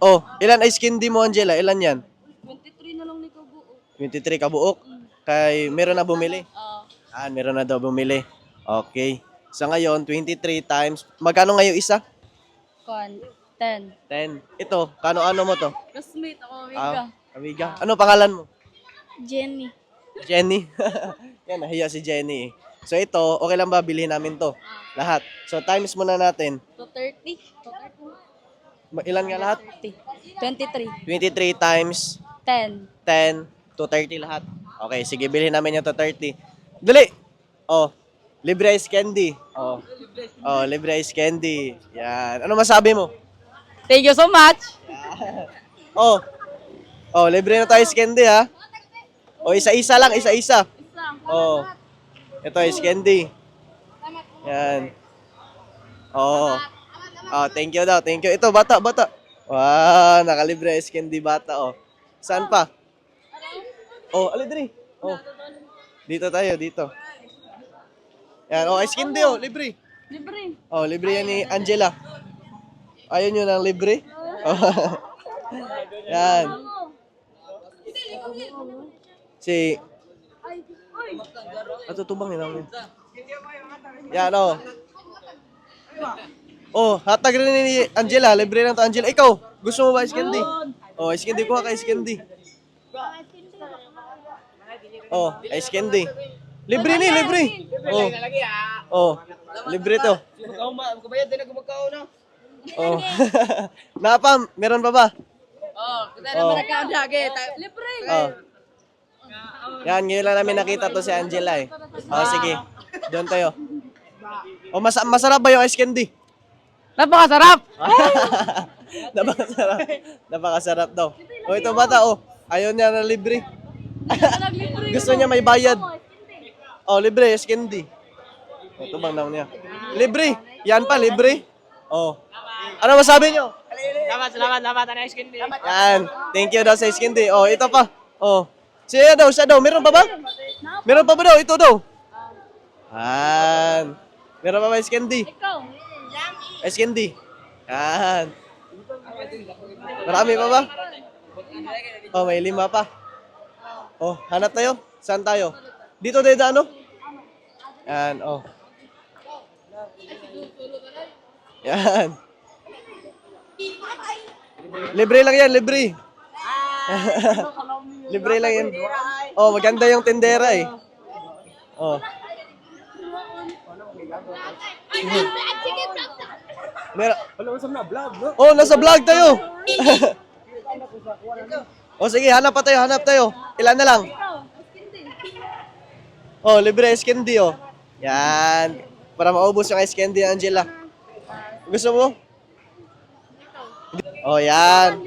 Oh, ilan ice candy mo, Angela? Ilan yan? 23 na lang ni Kabuo. 23 kabuok? Kay, meron na bumili? Ah, Ah, meron na daw bumili. Okay. Sa ngayon, 23 times. Magkano ngayon isa? kon 10. 10. Ito, kano-ano mo to? Classmate ako, amiga. Ah, amiga. Ano pangalan mo? Jenny. Jenny. Yan, nahiya si Jenny eh. So ito, okay lang ba bilhin namin to? Lahat. So times muna natin. To 30. To 30. Ma- Ilan nga lahat? 23. 23 times 10. 10 to 30 lahat. Okay, sige, bilhin namin yung to 30. Dali! Oh, libre ice candy. Oh. Oh, libre ice candy. Yan. Ano masabi mo? Thank you so much. Oh. Oh, libre na tayo ice candy ha. Oh, isa-isa lang, isa-isa. Oh. Ito ice candy. Yan. Oh. Oh, thank you daw, thank you. Ito, bata, bata. Wow, nakalibre ice candy bata, oh. Saan pa? Oh, alidri. Oh. Dito tayo, dito. Yan, oh, ice candy, oh, libre. Libre. Oh, libre yan ni Angela. Ayun yun ang libre. Oh. yan. Si... Ato tubang yun namin. Yan, oh. Oh, hatag rin ni Angela. Libre lang to, Angela. Ikaw, gusto mo ba ice candy? Oh, ice candy. Kuha ka ice candy. Oh, ice candy. Libre ni, libre. Oh. Oh, libre to. Oh. Napa, meron pa ba? Oh, kita Oh. naman ka lagi. Libre. Oh. Yan, ngayon lang namin nakita to si Angela eh. Oh, sige. Doon tayo. Oh, mas masarap ba yung ice candy? Napakasarap. Napakasarap. Napakasarap daw. Oh, ito bata, oh. Ayaw niya na libre. Gusto niya may bayad. Oh, libre, ice candy. Ito bang daw niya? Libre. Yan pa, libre. Oh. Ano masabi niyo? Salamat, salamat, salamat. Ano ice cream? Yan. Thank you daw sa ice candy. Oh, ito pa. Oh. Siya daw, siya daw. Meron pa ba? Meron pa ba daw? Ito daw. Yan. Meron pa ba ice candy? Ikaw. Ice candy. Yan. Marami pa ba? Oh, may lima pa. Oh, hanap tayo. Saan tayo? Dito tayo ano? Yan, oh. Yan. Libre lang yan, libre. libre lang yan. Oh, maganda yung tendera eh. Oh. Mer Wala na vlog, no? Oh, nasa vlog tayo. oh, sige, hanap pa tayo, hanap tayo. Ilan na lang? Oh, libre ice candy, oh. Yan. Para maubos yung ice candy, Angela. Gusto mo? Oh, yan.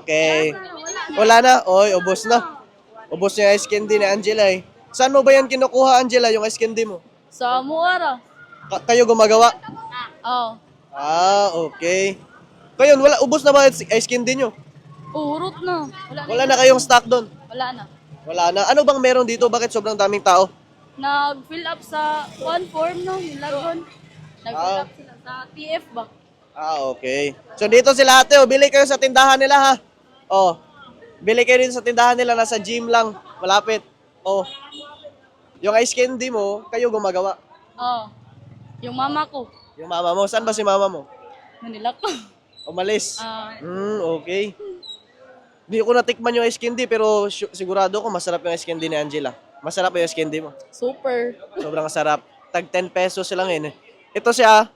Okay. Wala na? Oy, ubos na. Ubos yung ice candy ni Angela eh. Saan mo ba yan kinukuha, Angela, yung ice candy mo? Sa Muara. Ka- kayo gumagawa? Oh. Ah, okay. Kayo, wala, ubos na ba yung ice candy nyo? Urot na. Wala na. Wala na kayong stock doon? Wala na. Wala na. Ano bang meron dito? Bakit sobrang daming tao? Nag-fill up sa one form no, yung lagon. Nag-fill Ah. up sila sa TF ba? Ah, okay. So dito sila ate, oh, bili kayo sa tindahan nila ha. Oh. Bili kayo dito sa tindahan nila, nasa gym lang, malapit. Oh. Yung ice candy mo, kayo gumagawa. Oh. Yung mama ko. Yung mama mo, saan ba si mama mo? Manila ko. Umalis. Ah, Hmm, okay. Hindi ko natikman yung ice candy, pero su- sigurado ko masarap yung ice candy ni Angela. Masarap yung ice candy mo. super. Sobrang sarap. Tag 10 pesos lang yun eh. Ito siya,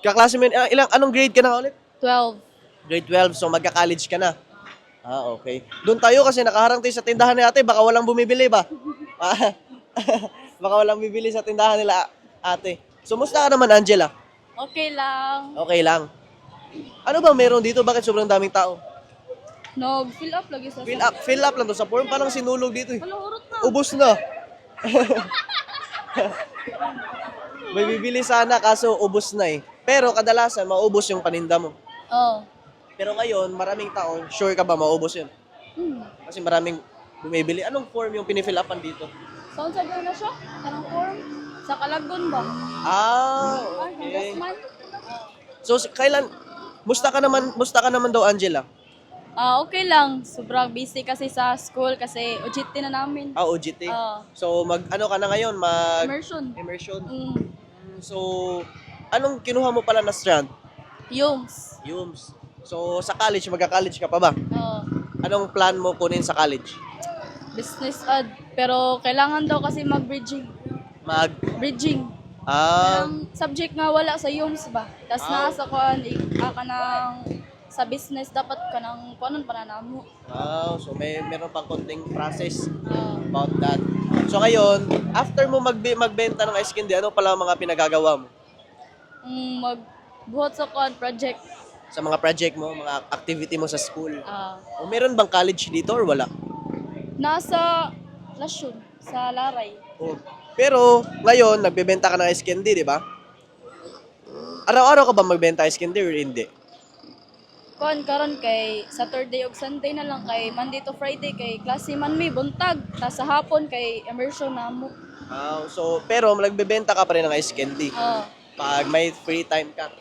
kaklase mo, yun. Ah, ilang, anong grade ka na ulit? 12. Grade 12, so magka-college ka na. Ah, okay. Doon tayo kasi nakaharang tayo sa tindahan ni ate, baka walang bumibili ba? Ah, baka walang bibili sa tindahan nila ate. So, musta ka naman, Angela? Okay lang. Okay lang. Ano ba meron dito? Bakit sobrang daming tao? Nag-fill up lagi sa Fill up, fill up lang to sa form. Parang sinulog dito eh. Wala urot na. Ubus na. May bibili sana kaso ubus na eh. Pero kadalasan maubos yung paninda mo. Oh. Pero ngayon, maraming tao, sure ka ba maubos yun? Hmm. Kasi maraming bumibili. Anong form yung pinifill upan dito? Saan sa na siya? Anong form? Sa Kalagon ba? Ah, okay. So, si- kailan, Musta ka naman, musta ka naman daw, Angela? Ah, okay lang. Sobrang busy kasi sa school kasi OJT na namin. Ah, OJT. Ah, So, mag, ano ka na ngayon? Mag, immersion. immersion. Mm. So, anong kinuha mo pala na strand? Yums. Yums. So, sa college, magka-college ka pa ba? Ah, Anong plan mo kunin sa college? business ad. Pero kailangan daw kasi mag-bridging. Mag, Bridging. ah, Ang subject nga wala sa Yums ba? Tapos Ah. nasa kuan ka ng sa business dapat ka ng kuanon pananamo. ah, so may meron pang konting process Ah, about that. So ngayon, after mo mag magbenta ng ice candy, ano pala ang mga pinagagawa mo? mm, magbuhat sa kuan project. Sa mga project mo, mga activity mo sa school? Ah, O meron bang college dito or wala? nasa Lasyon, sa Laray. Oh. Pero ngayon, nagbebenta ka ng ice candy, di ba? Araw-araw ka ba magbenta ice candy or hindi? Kuan karon kay Saturday ug Sunday na lang kay Monday to Friday kay klase man mi buntag ta sa hapon kay immersion namo. Ah, so, pero nagbebenta ka pa rin ng ice candy Oh, pag may free time ka.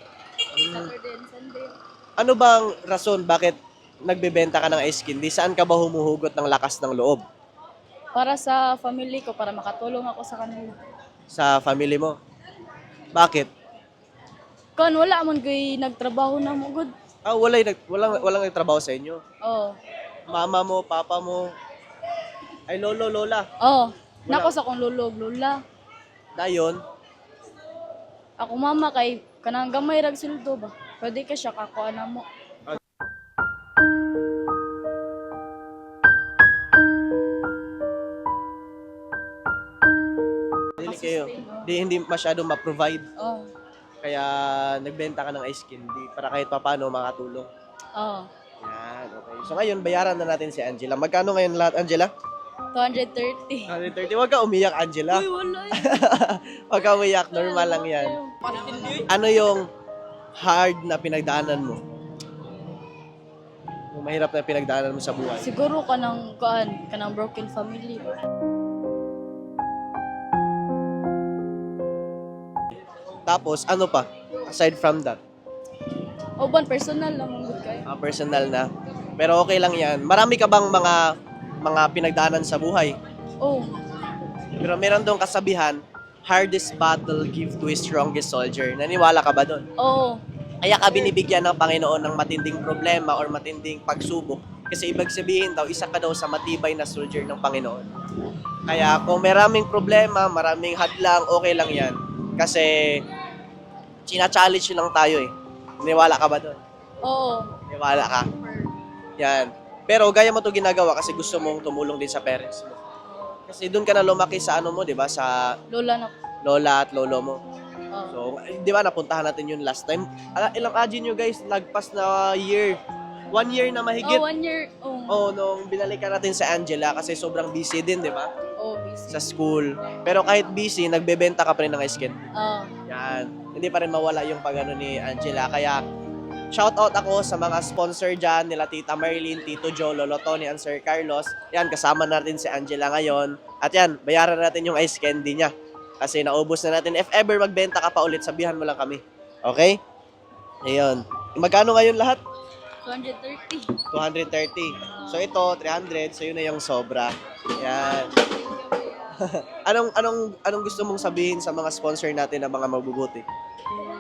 Saturday and Sunday. Ano bang rason bakit nagbebenta ka ng ice candy? Saan ka ba humuhugot ng lakas ng loob? Para sa family ko para makatulong ako sa kanila. Sa family mo? Bakit? Kuan wala man kay nagtrabaho na mo good. Ah, wala, walang, walang nagtrabaho sa inyo. Oh. Mama mo, papa mo, ay lolo, lola. Oh, nako sa kong lulog lula. Dayon, Ako mama kay kanang gamay rag sildo ba. Pwede ka siya kakuha na mo. Kayo, di, hindi masyado ma-provide. Oh. Kaya nagbenta ka ng ice candy para kahit papano makatulong. Oh. Yan, okay. So ngayon, bayaran na natin si Angela. Magkano ngayon lahat, Angela? 230. 130. Huwag ka umiyak, Angela. Uy, wala. Huwag ka umiyak, normal lang yan. Ano yung hard na pinagdaanan mo? Yung mahirap na pinagdaanan mo sa buhay? Siguro kanang kuan, kanang broken family. Tapos, ano pa? Aside from that, Oban personal lang mong kayo. ah, personal na. Pero okay lang yan. Marami ka bang mga mga pinagdaanan sa buhay? Oh, Pero meron doon kasabihan, hardest battle give to his strongest soldier. Naniwala ka ba doon? oh, Kaya ka binibigyan ng Panginoon ng matinding problema or matinding pagsubok. Kasi ibig sabihin daw, isa ka daw sa matibay na soldier ng Panginoon. Kaya kung maraming problema, maraming hadlang, okay lang yan. Kasi, china-challenge lang tayo eh. Niwala ka ba doon? oo. Niwala ka. Yan. Pero gaya mo to ginagawa kasi gusto mong tumulong din sa parents mo. Kasi doon ka na lumaki sa ano mo, di ba? Sa Lola na. lola at lolo mo. Oh. So, di ba, napuntahan natin yun last time. Ala, ilang agi nyo guys, lagpas na year. One year na mahigit. Oh, one year. Oh, Oh, nung binalikan natin sa Angela kasi sobrang busy din, di ba? oh busy. Sa school. Pero kahit busy, nagbebenta ka pa rin ng ice cream. Oh, Yan. Hindi pa rin mawala yung pagano ni Angela. Kaya, shout out ako sa mga sponsor dyan, nila Tita Marilyn, Tito Joe, Lolo Tony, and Sir Carlos. Yan, kasama natin si Angela ngayon. At yan, bayaran natin yung ice candy niya. Kasi naubos na natin. If ever magbenta ka pa ulit, sabihan mo lang kami. Okay? Ayun. Magkano ngayon lahat? 230. 230. So ito, 300. So yun na yung sobra. Yan. anong anong anong gusto mong sabihin sa mga sponsor natin na mga mabubuti?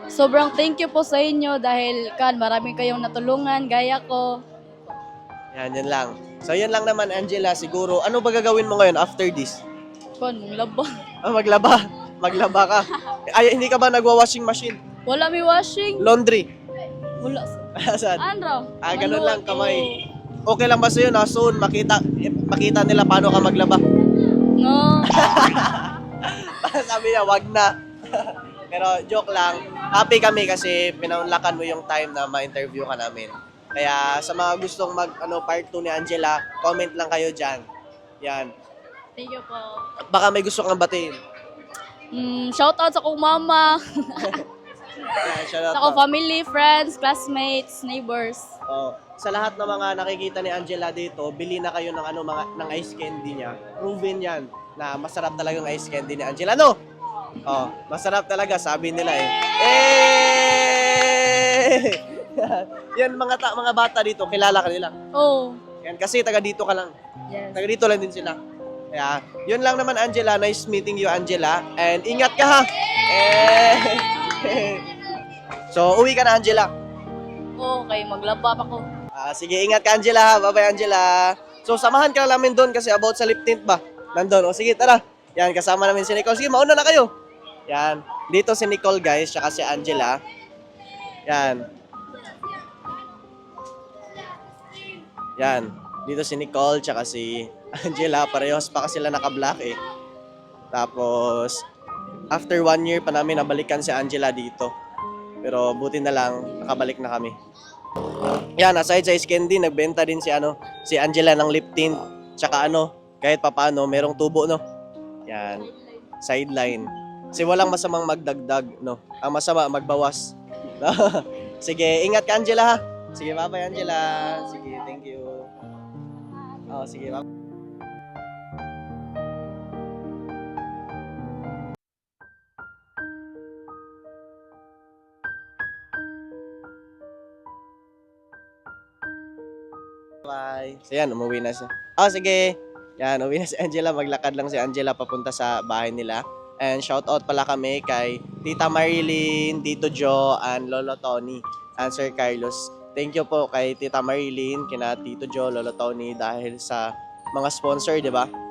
Sobrang thank you po sa inyo dahil kan marami kayong natulungan gaya ko. Yan, yan lang. So yun lang naman Angela, siguro ano ba gagawin mo ngayon after this? Kon mong labo. Ah, maglaba. Maglaba ka. Ay, hindi ka ba nagwa-washing machine? Wala mi washing. Laundry. Wala. Saan? Andro. Ah, ganun lang, kamay. Okay lang ba sa'yo na soon makita eh, makita nila paano ka maglaba? No. Sabi niya, wag na. Pero joke lang. Happy kami kasi pinaunlakan mo yung time na ma-interview ka namin. Kaya sa mga gustong mag ano part 2 ni Angela, comment lang kayo diyan. Yan. Thank you po. Baka may gusto kang batiin. Mm, shout out sa kong mama, Shout out kong daw. family, friends, classmates, neighbors. Oh, sa lahat ng mga nakikita ni Angela dito, bili na kayo ng ano mga ng ice candy niya. Proven 'yan na masarap talaga yung ice candy ni Angela, no? Oh, masarap talaga sabi nila eh. Eh! yan mga ta- mga bata dito, kilala ka nila. Oh. Yan kasi taga dito ka lang. Yes. Taga dito lang din sila. Kaya, yun lang naman Angela. Nice meeting you Angela. And ingat ka ha. Eh. so, uwi ka na Angela. Okay, maglaba pa ko. Ah, sige, ingat ka Angela. Bye-bye Angela. So, samahan ka na namin doon kasi about sa lip tint ba? Nandun. O sige, tara. Yan, kasama namin si Nicole. Sige, mauna na kayo. Yan. Dito si Nicole guys, tsaka si Angela. Yan. Yan. Dito si Nicole, tsaka si Angela. Parehos pa kasi sila naka-black eh. Tapos, after one year pa namin nabalikan si Angela dito. Pero buti na lang, nakabalik na kami. Yan, aside sa Skendi, nagbenta din si ano, si Angela ng lip tint. Tsaka ano, kahit papaano, merong tubo, no? Yan, sideline. Kasi walang masamang magdagdag, no? Ang masama, magbawas. sige, ingat ka, Angela, ha? Sige, bye-bye, Angela. Sige, thank you. Oh, sige, bye. Bye. So yan, umuwi na siya. Oh, sige. Yan, umuwi na si Angela. Maglakad lang si Angela papunta sa bahay nila. And shout out pala kami kay Tita Marilyn, Tito Joe, and Lolo Tony, and Sir Carlos. Thank you po kay Tita Marilyn, kina Tito Joe, Lolo Tony dahil sa mga sponsor, di ba?